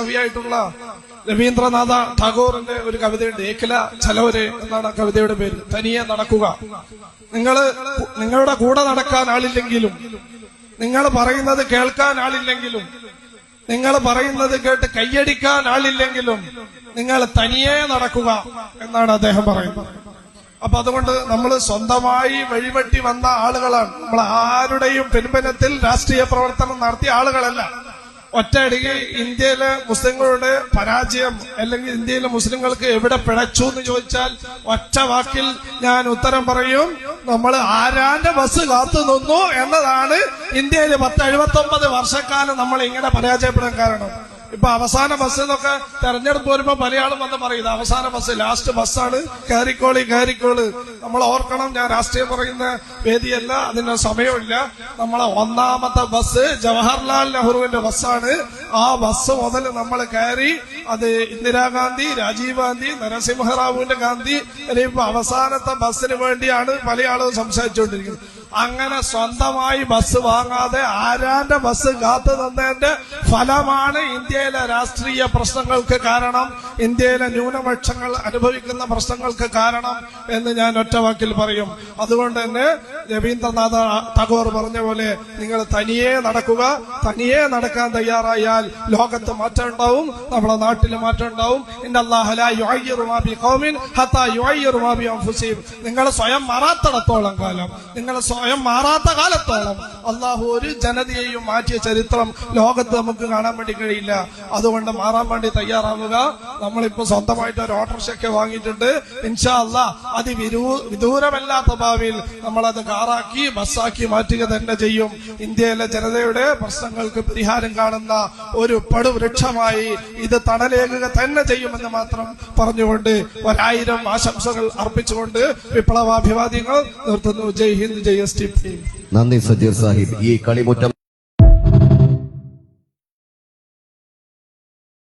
കവിയായിട്ടുള്ള രവീന്ദ്രനാഥ ടാഗോറിന്റെ ഒരു കവിതയുണ്ട്. ഏകല ചലോരെ എന്നാണ് കവിതയുടെ പേര്. തനിയെ നടക്കുക. നിങ്ങൾ നിങ്ങളുടെ കൂടെ നടക്കാൻ ആളില്ലെങ്കിലും നിങ്ങൾ പറയുന്നത് കേൾക്കാൻ ആളില്ലെങ്കിലും നിങ്ങൾ പറയുന്നത് കേട്ട് കൈയടിക്കാൻ ആളില്ലെങ്കിലും നിങ്ങൾ തനിയെ നടക്കുക എന്നാണ് അദ്ദേഹം പറയുന്നത്. അപ്പൊ അതുകൊണ്ട് നമ്മൾ സ്വന്തമായി വഴിവെട്ടി വന്ന ആളുകളാണ്. നമ്മൾ ആരുടെയും പിൻബലത്തിൽ രാഷ്ട്രീയ പ്രവർത്തനം നടത്തിയ ആളുകളല്ല. ഒറ്റയടിക്ക് ഇന്ത്യയിലെ മുസ്ലിങ്ങളുടെ പരാജയം അല്ലെങ്കിൽ ഇന്ത്യയിലെ മുസ്ലിങ്ങൾക്ക് എവിടെ പിഴച്ചു എന്ന് ചോദിച്ചാൽ ഒറ്റ വാക്കിൽ ഞാൻ ഉത്തരം പറയും നമ്മൾ ആരാന്റെ ബസ് കാത്തു നിന്നു? എന്നതാണ് ഇന്ത്യയിൽ പത്ത് എഴുപത്തി ഒമ്പത് വർഷക്കാലം നമ്മൾ ഇങ്ങനെ പരാജയപ്പെടാൻ കാരണം. ഇപ്പൊ അവസാന ബസ് എന്നൊക്കെ തെരഞ്ഞെടുപ്പ് വരുമ്പോ മലയാളം വന്ന് പറയുന്നത് അവസാന ബസ് ലാസ്റ്റ് ബസ്സാണ് കയറിക്കോളി കയറിക്കോൾ നമ്മൾ ഓർക്കണം ഞാൻ രാഷ്ട്രീയം പറയുന്ന വേദിയല്ല അതിന് സമയമില്ല. നമ്മളെ ഒന്നാമത്തെ ബസ് ജവഹർലാൽ നെഹ്റുവിന്റെ ബസ്സാണ് ആ ബസ് മുതൽ നമ്മൾ കയറി അത് ഇന്ദിരാഗാന്ധി രാജീവ് ഗാന്ധി നരസിംഹറാവുവിന്റെ ഗാന്ധി ഇനിയിപ്പോ അവസാനത്തെ ബസ്സിന് വേണ്ടിയാണ് പല സംസാരിച്ചുകൊണ്ടിരിക്കുന്നത്. അങ്ങനെ സ്വന്തമായി ബസ് വാങ്ങാതെ ആരാന്റെ ബസ് കാത്തു നിന്നതിന്റെ ഫലമാണ് ഇന്ത്യയിലെ രാഷ്ട്രീയ പ്രശ്നങ്ങൾക്ക് കാരണം ഇന്ത്യയിലെ ന്യൂനപക്ഷങ്ങൾ അനുഭവിക്കുന്ന പ്രശ്നങ്ങൾക്ക് കാരണം എന്ന് ഞാൻ ഒറ്റവാക്കിൽ പറയും. അതുകൊണ്ട് തന്നെ രവീന്ദ്രനാഥ ടാഗോർ പറഞ്ഞ പോലെ നിങ്ങൾ തനിയെ നടക്കുക തനിയെ നടക്കാൻ തയ്യാറായാൽ ലോകത്ത് മാറ്റം ഉണ്ടാവും നമ്മുടെ നാട്ടിൽ മാറ്റം ഉണ്ടാവും. നിങ്ങൾ സ്വയം മാറാത്തിടത്തോളം കാലം നിങ്ങൾ സ്വയം മാറാത്ത കാലത്തോളം അള്ളാഹു ഒരു ജനതയെയും മാറ്റിയ ചരിത്രം ലോകത്ത് നമുക്ക് കാണാൻ വേണ്ടി കഴിയില്ല. അതുകൊണ്ട് മാറാൻ വേണ്ടി തയ്യാറാവുക. നമ്മളിപ്പോ സ്വന്തമായിട്ട് ഒരു ഓട്ടോറിക്ഷയൊക്കെ വാങ്ങിയിട്ടുണ്ട്. ഇൻഷാ അല്ലാ അതിവിദൂരമല്ലാത്ത ഭാവിയിൽ നമ്മളത് കാറാക്കി ബസ്സാക്കി മാറ്റുക തന്നെ ചെയ്യും. ഇന്ത്യയിലെ ജനതയുടെ പ്രശ്നങ്ങൾക്ക് പരിഹാരം കാണുന്ന ഒരു പടുവൃക്ഷമായി ഇത് തണലേകുക തന്നെ ചെയ്യുമെന്ന് മാത്രം പറഞ്ഞുകൊണ്ട് ഒരായിരം ആശംസകൾ അർപ്പിച്ചുകൊണ്ട് വിപ്ലവാഭിവാദ്യങ്ങൾ നിർത്തുന്നു. ജയ് ഹിന്ദ് ജയ് എസ് ടി നന്ദി സജീർ സാഹിബ്. ഈ കളിമുറ്റം